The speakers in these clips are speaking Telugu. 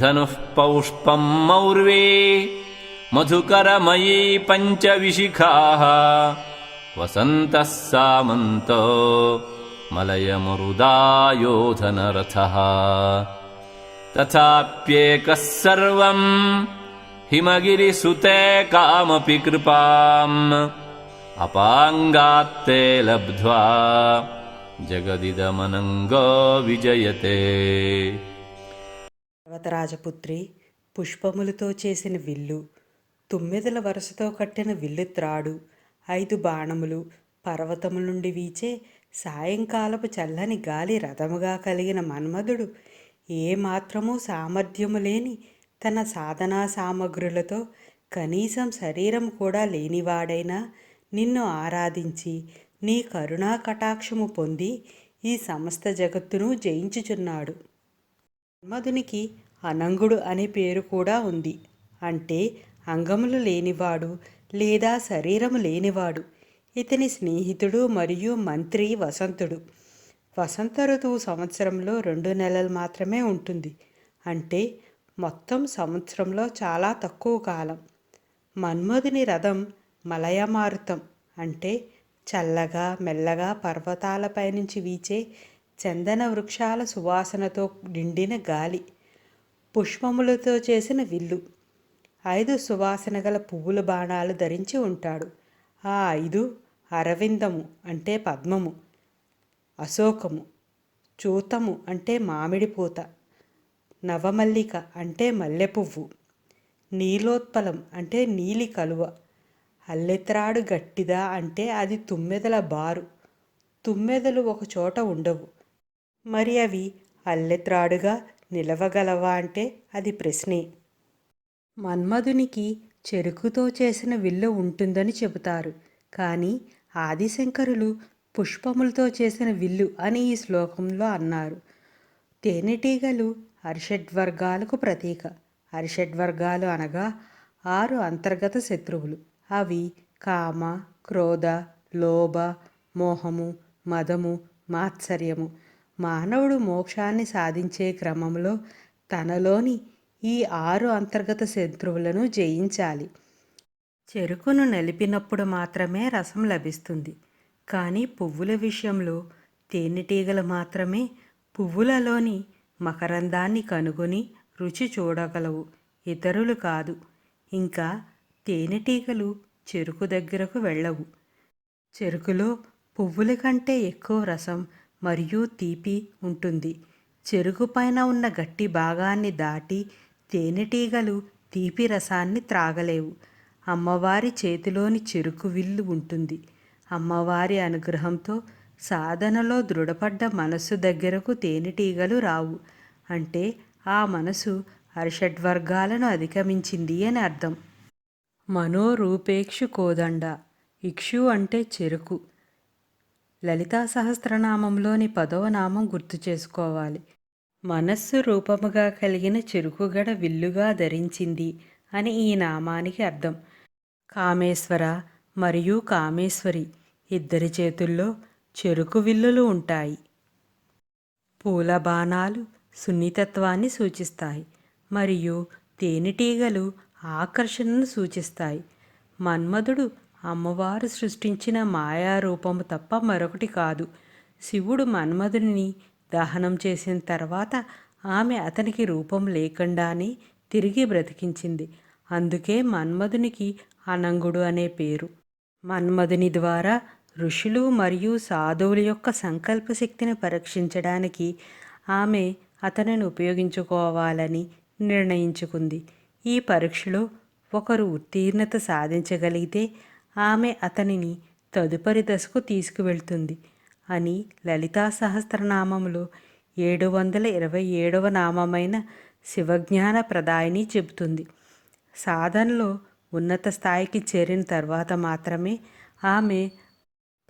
धनुः पौष्पम् मौर्वे मधुकरमयी पञ्चविशिखाः। वसन्तः सामन्तो मलयमरुदायोधनरथः। तथाप्येकः सर्वम् हिमगिरिसुते कामपि कृपाम्। अपाङ्गात्ते लब्ध्वा जगदिदमनङ्गो विजयते పర్వతరాజపుత్రి పుష్పములతో చేసిన విల్లు తుమ్మెదల వరుసతో కట్టిన విల్లు త్రాడు ఐదు బాణములు పర్వతము నుండి వీచే సాయంకాలపు చల్లని గాలి రథముగా కలిగిన మన్మధుడు ఏ సామర్థ్యము లేని తన సాధనా సామగ్రులతో కనీసం శరీరం కూడా లేనివాడైనా నిన్ను ఆరాధించి నీ కరుణా కటాక్షము పొంది ఈ సమస్త జగత్తును జయించుచున్నాడు. మన్మధునికి అనంగుడు అనే పేరు కూడా ఉంది. అంటే అంగములు లేనివాడు లేదా శరీరము లేనివాడు. ఇతని స్నేహితుడు మరియు మంత్రి వసంతుడు. వసంత ఋతువు సంవత్సరంలో రెండు నెలలు మాత్రమే ఉంటుంది. అంటే మొత్తం సంవత్సరంలో చాలా తక్కువ కాలం. మన్మధుని రథం మలయమారుతం. అంటే చల్లగా మెల్లగా పర్వతాలపై నుంచి వీచే చందన వృక్షాల సువాసనతో నిండిన గాలి. పుష్పములతో చేసిన విల్లు. ఐదు సువాసన గల పువ్వుల బాణాలు ధరించి ఉంటాడు. ఆ ఐదు అరవిందము అంటే పద్మము అశోకము చూతము అంటే మామిడి పూత నవమల్లిక అంటే మల్లె పువ్వు నీలోత్పలం అంటే నీలి కలువ అల్లెత్రాడు గట్టిదా అంటే అది తుమ్మెదల బారు. తుమ్మెదలు ఒకచోట ఉండవు. మరి అవి అల్లెత్రాడుగా నిలవగలవా అంటే అది ప్రశ్నే. మన్మధునికి చెరుకుతో చేసిన విల్లు ఉంటుందని చెబుతారు. కానీ ఆదిశంకరులు పుష్పములతో చేసిన విల్లు అని ఈ శ్లోకంలో అన్నారు. తేనెటీగలు అరిషడ్వర్గాలకు ప్రతీక. అరిషడ్వర్గాలు అనగా ఆరు అంతర్గత శత్రువులు. అవి కామ క్రోధ లోభ మోహము మదము మాత్సర్యము. మానవుడు మోక్షాన్ని సాధించే క్రమంలో తనలోని ఈ ఆరు అంతర్గత శత్రువులను జయించాలి. చెరుకును నలిపినప్పుడు మాత్రమే రసం లభిస్తుంది. కానీ పువ్వుల విషయంలో తేనెటీగలు మాత్రమే పువ్వులలోని మకరందాన్ని కనుగొని రుచి చూడగలవు. ఇతరులు కాదు. ఇంకా తేనెటీగలు చెరుకు దగ్గరకు వెళ్ళవు. చెరుకులో పువ్వుల కంటే ఎక్కువ రసం మరియు తీపి ఉంటుంది. చెరుకు పైన ఉన్న గట్టి భాగాన్ని దాటి తేనెటీగలు తీపి రసాన్ని త్రాగలేవు. అమ్మవారి చేతిలోని చెరుకు విల్లు ఉంటుంది. అమ్మవారి అనుగ్రహంతో సాధనలో దృఢపడ్డ మనస్సు దగ్గరకు తేనెటీగలు రావు. అంటే ఆ మనసు అరిషడ్వర్గాలను అధిగమించింది అని అర్థం. మనోరూపేక్షు కోదండ. ఇక్షు అంటే చెరుకు. లలితా సహస్రనామంలోని పదవ నామం గుర్తు చేసుకోవాలి. మనస్సు రూపముగా కలిగిన చెరుకుగడ విల్లుగా ధరించింది అని ఈ నామానికి అర్థం. కామేశ్వర మరియు కామేశ్వరి ఇద్దరి చేతుల్లో చెరుకు విల్లులు ఉంటాయి. పూల బాణాలు సున్నితత్వాన్ని సూచిస్తాయి మరియు తేనెటీగలు ఆకర్షణను సూచిస్తాయి. మన్మధుడు అమ్మవారు సృష్టించిన మాయారూపము తప్ప మరొకటి కాదు. శివుడు మన్మధుని దహనం చేసిన తర్వాత ఆమె అతనికి రూపం లేకుండానే తిరిగి బ్రతికించింది. అందుకే మన్మధునికి అనంగుడు అనే పేరు. మన్మధుని ద్వారా ఋషులు మరియు సాధువుల యొక్క సంకల్ప శక్తిని పరీక్షించడానికి ఆమె అతనిని ఉపయోగించుకోవాలని నిర్ణయించుకుంది. ఈ పరీక్షలో ఒకరు ఉత్తీర్ణత సాధించగలిగితే ఆమె అతనిని తదుపరి దశకు తీసుకువెళ్తుంది అని లలితా సహస్రనామములో ఏడు వందల ఇరవై ఏడవ నామమైన శివజ్ఞాన ప్రదాయిని చెబుతుంది. సాధనలో ఉన్నత స్థాయికి చేరిన తర్వాత మాత్రమే ఆమె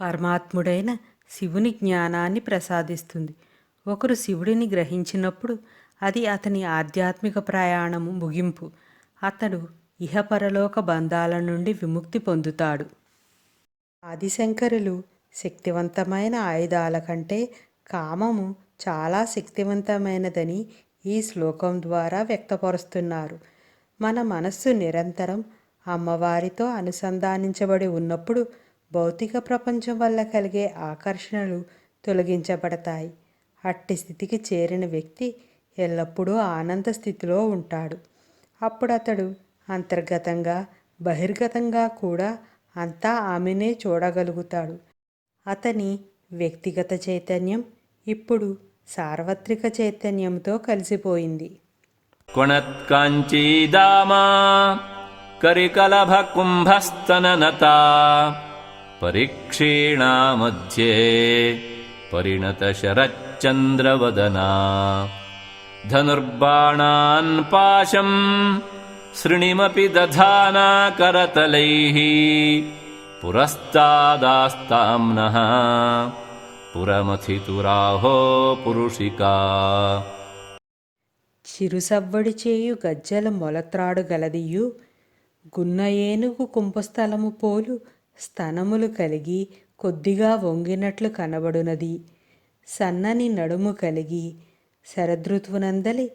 పరమాత్ముడైన శివుని జ్ఞానాన్ని ప్రసాదిస్తుంది. ఒకరు శివుడిని గ్రహించినప్పుడు అది అతని ఆధ్యాత్మిక ప్రయాణము ముగింపు. అతడు ఇహపరలోక బంధాల నుండి విముక్తి పొందుతాడు. ఆదిశంకరులు శక్తివంతమైన ఆయుధాల కంటే కామము చాలా శక్తివంతమైనదని ఈ శ్లోకం ద్వారా వ్యక్తపరుస్తున్నారు. మన మనస్సు నిరంతరం అమ్మవారితో అనుసంధానించబడి ఉన్నప్పుడు భౌతిక ప్రపంచం వల్ల కలిగే ఆకర్షణలు తొలగించబడతాయి. అట్టి స్థితికి చేరిన వ్యక్తి ఎల్లప్పుడూ ఆనంద స్థితిలో ఉంటాడు. అప్పుడు అతడు అంతర్గతంగా బహిర్గతంగా కూడా అంతా ఆమెనే చూడగలుగుతాడు. అతని వ్యక్తిగత చైతన్యం ఇప్పుడు సార్వత్రిక చైతన్యంతో కలిసిపోయింది. కొణత్కాంచీదామా పరిక్షీణా పరిణత ధనుర్బాణాన్ పాశం सृणिमपि दधाना करतलैः पुरस्तादास्ताम्नः पुरमथितुराहो पुरुषिका చిరుసవ్వడి చేయు గజ్జల మొలత్రాడు గలదియు గున్న ఏనుగు కుంభస్థలము పోలు స్తనములు కలిగి కొద్దిగా వంగినట్లు కనబడునది సన్నని నడుము కలిగి శరదృతువునందలి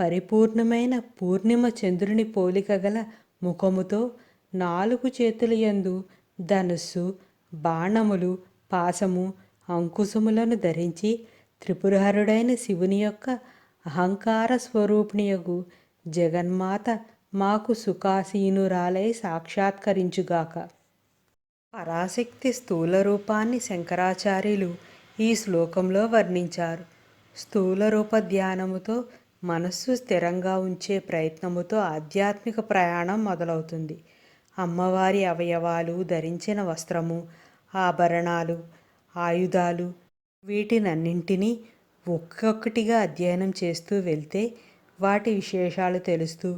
పరిపూర్ణమైన పూర్ణిమ చంద్రుని పోలిక గల ముఖముతో నాలుగు చేతుల యందు ధనుస్సు బాణములు పాసము అంకుశములను ధరించి త్రిపురహరుడైన శివుని యొక్క అహంకార స్వరూపిణియగు జగన్మాత మాకు సుఖాసీనురాలై సాక్షాత్కరించుగాక. పరాశక్తి స్థూల రూపాన్ని శంకరాచార్యులు ఈ శ్లోకంలో వర్ణించారు. స్థూల రూప ధ్యానముతో మనస్సు స్థిరంగా ఉంచే ప్రయత్నముతో ఆధ్యాత్మిక ప్రయాణం మొదలవుతుంది. అమ్మవారి అవయవాలు ధరించిన వస్త్రము ఆభరణాలు ఆయుధాలు వీటినన్నింటినీ ఒక్కొక్కటిగా అధ్యయనం చేస్తూ వెళ్తే వాటి విశేషాలు తెలుస్తూ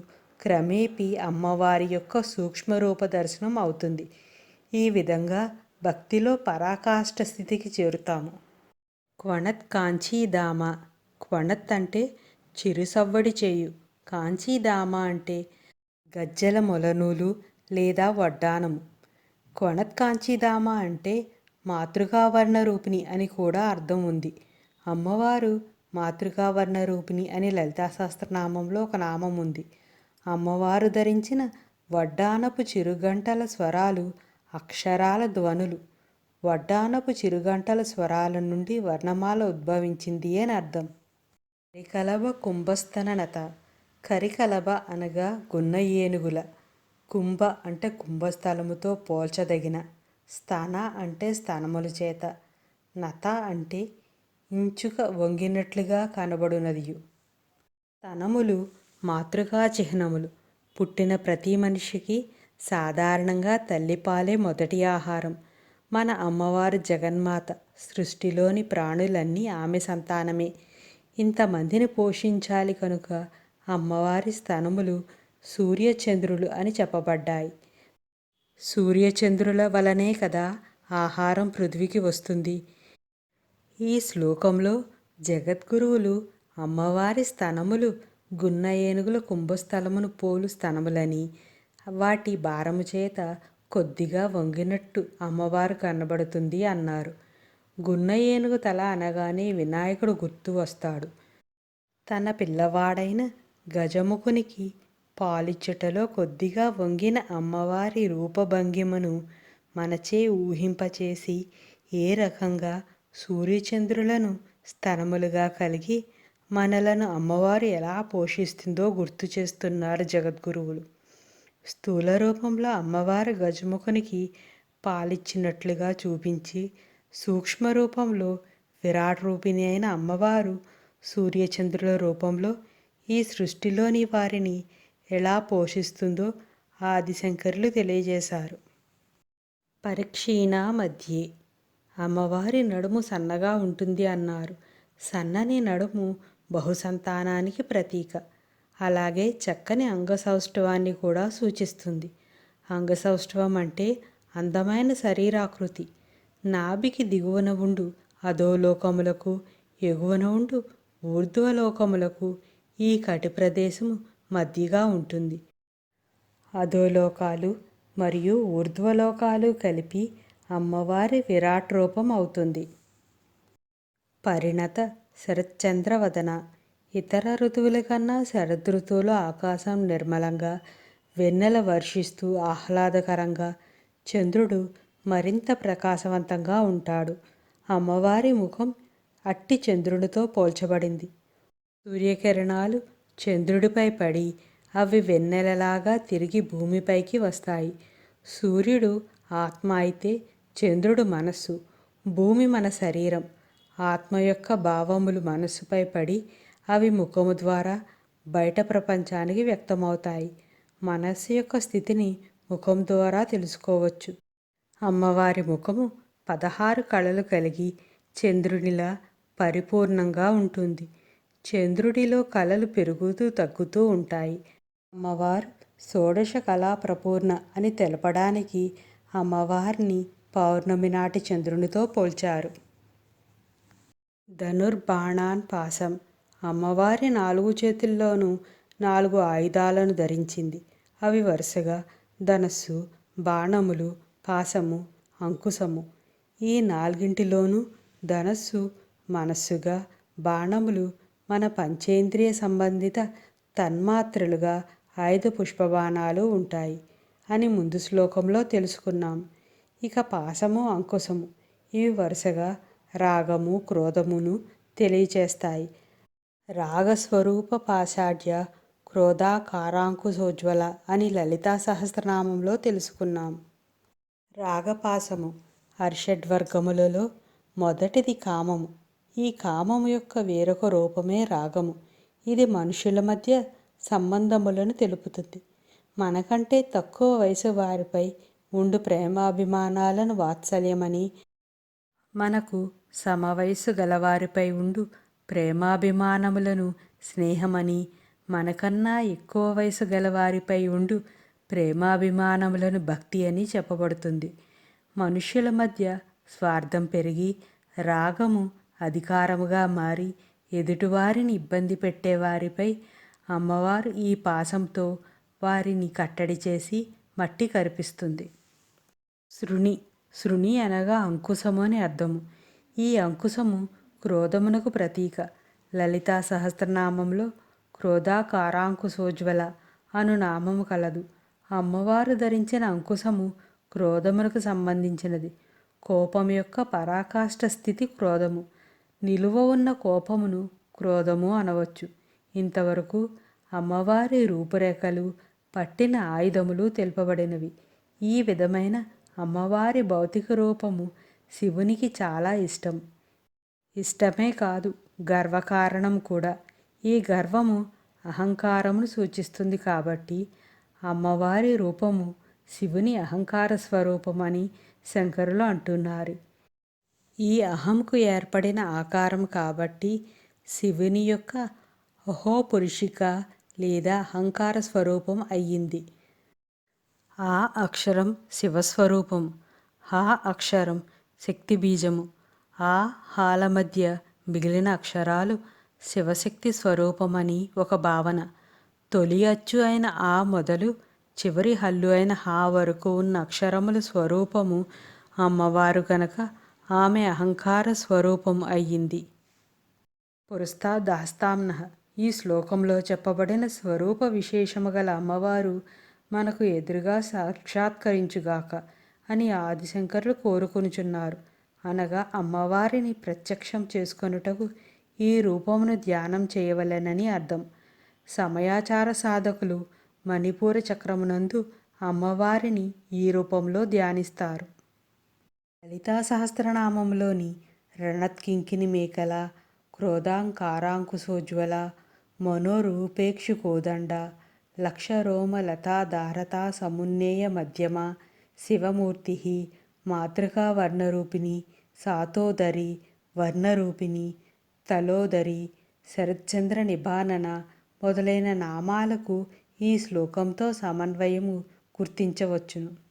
క్రమేపీ అమ్మవారి యొక్క సూక్ష్మరూప దర్శనం అవుతుంది. ఈ విధంగా భక్తిలో పరాకాష్ఠ స్థితికి చేరుతాము. క్వణత్ కాంచీధామ. క్వణత్ అంటే చిరుసవ్వడి చేయు. కాంచీదామ అంటే గజ్జల మొలనూలు లేదా వడ్డానము. కొనత్ కాంచీదామ అంటే మాతృకావర్ణ రూపిణి అని కూడా అర్థం ఉంది. అమ్మవారు మాతృకావర్ణ రూపిణి అని లలితాశాస్త్రనామంలో ఒక నామం ఉంది. అమ్మవారు ధరించిన వడ్డానపు చిరుగంటల స్వరాలు అక్షరాల ధ్వనులు. వడ్డానపు చిరుగంటల స్వరాల నుండి వర్ణమాల ఉద్భవించింది అని అర్థం. కరికలబ కుంభస్థననత కరికలబ అనగా గున్న ఏనుగుల కుంభ అంటే కుంభస్థలముతో పోల్చదగిన స్థాన అంటే స్థానముల చేత నత అంటే ఇంచుక వంగినట్లుగా కనబడునదియు. స్థనములు మాతృకా చిహ్నములు పుట్టిన ప్రతి మనిషికి సాధారణంగా తల్లిపాలే మొదటి ఆహారం. మన అమ్మవారు జగన్మాత సృష్టిలోని ప్రాణులన్నీ ఆమె సంతానమే. ఇంతమందిని పోషించాలి కనుక అమ్మవారి స్థనములు సూర్యచంద్రులు అని చెప్పబడ్డాయి. సూర్యచంద్రుల వలనే కదా ఆహారం పృథ్వీకి వస్తుంది. ఈ శ్లోకంలో జగద్గురువులు అమ్మవారి స్థనములు గున్న ఏనుగుల కుంభస్థలమును పోలు స్థనములని వాటి భారము చేత కొద్దిగా వంగినట్టు అమ్మవారు కనబడుతుంది అన్నారు. గున్న ఏనుగు తల అనగానే వినాయకుడు గుర్తు వస్తాడు. తన పిల్లవాడైన గజముఖునికి పాలిచ్చుటలో కొద్దిగా వంగిన అమ్మవారి రూపభంగిమను మనచే ఊహింపచేసి ఏ రకంగా సూర్యచంద్రులను స్థనములుగా కలిగి మనలను అమ్మవారు ఎలా పోషిస్తుందో గుర్తు చేస్తున్నారు జగద్గురువులు. స్థూల రూపంలో అమ్మవారు గజముఖునికి పాలిచ్చినట్లుగా చూపించి సూక్ష్మ రూపంలో విరాట్ రూపిణి అయిన అమ్మవారు సూర్యచంద్రుల రూపంలో ఈ సృష్టిలోని వారిని ఎలా పోషిస్తుందో ఆదిశంకరులు తెలియజేశారు. పరిక్షీణా మధ్యే. అమ్మవారి నడుము సన్నగా ఉంటుంది అన్నారు. సన్నని నడుము బహుసంతానానికి ప్రతీక. అలాగే చక్కని అంగసౌష్ఠవాన్ని కూడా సూచిస్తుంది. అంగసౌష్ఠవం అంటే అందమైన శరీరాకృతి. నాభికి దిగువన ఉండు అధోలోకములకు ఎగువన ఉండు ఊర్ధ్వలోకములకు ఈ కటి ప్రదేశము మధ్యగా ఉంటుంది. అధోలోకాలు మరియు ఊర్ధ్వలోకాలు కలిపి అమ్మవారి విరాట్ రూపం అవుతుంది. పరిణత శరత్చంద్రవదన ఇతర ఋతువుల కన్నా శరదృతువులో ఆకాశం నిర్మలంగా వెన్నెల వర్షిస్తూ ఆహ్లాదకరంగా చంద్రుడు మరింత ప్రకాశవంతంగా ఉంటాడు. అమ్మవారి ముఖం అట్టి చంద్రునితో పోల్చబడింది. సూర్యకిరణాలు చంద్రుడిపై పడి అవి వెన్నెలలాగా తిరిగి భూమిపైకి వస్తాయి. సూర్యుడు ఆత్మ అయితే చంద్రుడు మనస్సు భూమి మన శరీరం. ఆత్మ యొక్క భావములు మనస్సుపై పడి అవి ముఖము ద్వారా బయట ప్రపంచానికి వ్యక్తమవుతాయి. మనస్సు యొక్క స్థితిని ముఖం ద్వారా తెలుసుకోవచ్చు. అమ్మవారి ముఖము పదహారు కళలు కలిగి చంద్రునిలా పరిపూర్ణంగా ఉంటుంది. చంద్రుడిలో కళలు పెరుగుతూ తగ్గుతూ ఉంటాయి. అమ్మవారు షోడశ కళా ప్రపూర్ణ అని తెలపడానికి అమ్మవారిని పౌర్ణమి నాటి చంద్రునితో పోల్చారు. ధనుర్బాణాన్ పాసం అమ్మవారి నాలుగు చేతుల్లోనూ నాలుగు ఆయుధాలను ధరించింది. అవి వరుసగా ధనస్సు బాణములు పాసము అంకుశము ఈ నాలుగింటిలోనూ ధనస్సు మనస్సుగా బాణములు మన పంచేంద్రియ సంబంధిత తన్మాత్రలుగా ఐదు పుష్పబాణాలు ఉంటాయి అని ముందు శ్లోకంలో తెలుసుకున్నాం. ఇక పాసము అంకుశము ఇవి వరుసగా రాగము క్రోధమును తెలియచేస్తాయి. రాగస్వరూప పాశాఢ్య క్రోధాకారాంకుశోజ్వల అని లలితా సహస్రనామంలో తెలుసుకున్నాం. రాగపాసము హర్షడ్వర్గములలో మొదటిది కామము. ఈ కామము యొక్క వేరొక రూపమే రాగము. ఇది మనుషుల మధ్య సంబంధములను తెలుపుతుంది. మనకంటే తక్కువ వయసు వారిపై ఉండు ప్రేమాభిమానాలను వాత్సల్యమని మనకు సమవయసు గలవారిపై ఉండు ప్రేమాభిమానములను స్నేహమని మనకన్నా ఎక్కువ వయసు గలవారిపై ఉండు ప్రేమాభిమానములను భక్తి అని చెప్పబడుతుంది. మనుష్యుల మధ్య స్వార్థం పెరిగి రాగము అధికారముగా మారి ఎదుటివారిని ఇబ్బంది పెట్టేవారిపై అమ్మవారు ఈ పాసంతో వారిని కట్టడి చేసి మట్టి కరిపిస్తుంది. శృణి శృణి అనగా అంకుశము అని అర్థము. ఈ అంకుశము క్రోధమునకు ప్రతీక. లలితా సహస్రనామంలో క్రోధాకారాంకుశోజ్వల అను నామము కలదు. అమ్మవారు ధరించిన అంకుశము క్రోధమునకు సంబంధించినది. కోపం యొక్క పరాకాష్ఠ స్థితి క్రోధము. నిలువ ఉన్న కోపమును క్రోధము అనవచ్చు. ఇంతవరకు అమ్మవారి రూపురేఖలు పట్టిన ఆయుధములు తెలుపబడినవి. ఈ విధమైన అమ్మవారి భౌతిక రూపము శివునికి చాలా ఇష్టం. ఇష్టమే కాదు గర్వకారణం కూడా. ఈ గర్వము అహంకారమును సూచిస్తుంది కాబట్టి అమ్మవారి రూపము శివుని అహంకార స్వరూపమని శంకరులు అంటున్నారు. ఈ అహంకు ఏర్పడిన ఆకారం కాబట్టి శివుని యొక్క అహోపురుషిక లేదా అహంకార స్వరూపం అయ్యింది. ఆ అక్షరం శివస్వరూపం హా అక్షరం శక్తి బీజము ఆ హాల మధ్య మిగిలిన అక్షరాలు శివశక్తి స్వరూపమని ఒక భావన. తొలి అచ్చు అయిన ఆ మొదలు చివరి హల్లు అయిన హా వరకు ఉన్న అక్షరముల స్వరూపము అమ్మవారు గనక ఆమె అహంకార స్వరూపం అయ్యింది. పురస్తా దాస్తాంన ఈ శ్లోకంలో చెప్పబడిన స్వరూప విశేషము గల అమ్మవారు మనకు ఎదురుగా సాక్షాత్కరించుగాక అని ఆదిశంకరులు కోరుకొనుచున్నారు. అనగా అమ్మవారిని ప్రత్యక్షం చేసుకొనుటకు ఈ రూపమును ధ్యానం చేయవలెనని అర్థం. సమయాచార సాధకులు మణిపూర చక్రమునందు అమ్మవారిని ఈ రూపంలో ధ్యానిస్తారు. లలితా సహస్రనామంలోని రణత్కింకిని మేకల క్రోధాంకారాంకుశోజ్వల మనోరూపేక్షు కోదండ లక్షరోమ లతాధారతా సమున్నేయ మధ్యమ శివమూర్తి మాతృకా వర్ణరూపిణి సాతోదరి వర్ణరూపిణి తలోదరి శరత్చంద్ర నిభానన మొదలైన నామాలకు ఈ శ్లోకంతో సమన్వయము గుర్తించవచ్చును.